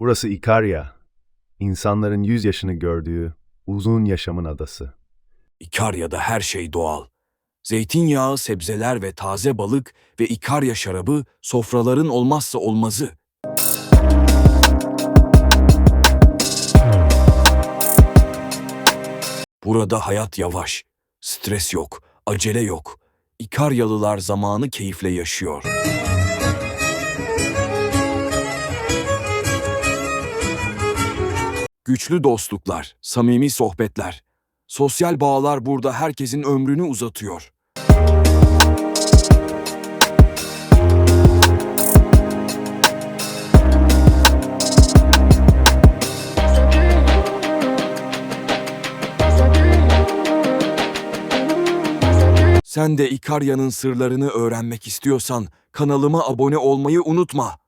Burası İkarya. İnsanların yüz yaşını gördüğü uzun yaşamın adası. İkarya'da her şey doğal. Zeytinyağı, sebzeler ve taze balık ve İkarya şarabı sofraların olmazsa olmazı. Burada hayat yavaş, stres yok, acele yok. İkaryalılar zamanı keyifle yaşıyor. Güçlü dostluklar, samimi sohbetler. Sosyal bağlar burada herkesin ömrünü uzatıyor. Sen de İkarya'nın sırlarını öğrenmek istiyorsan kanalıma abone olmayı unutma.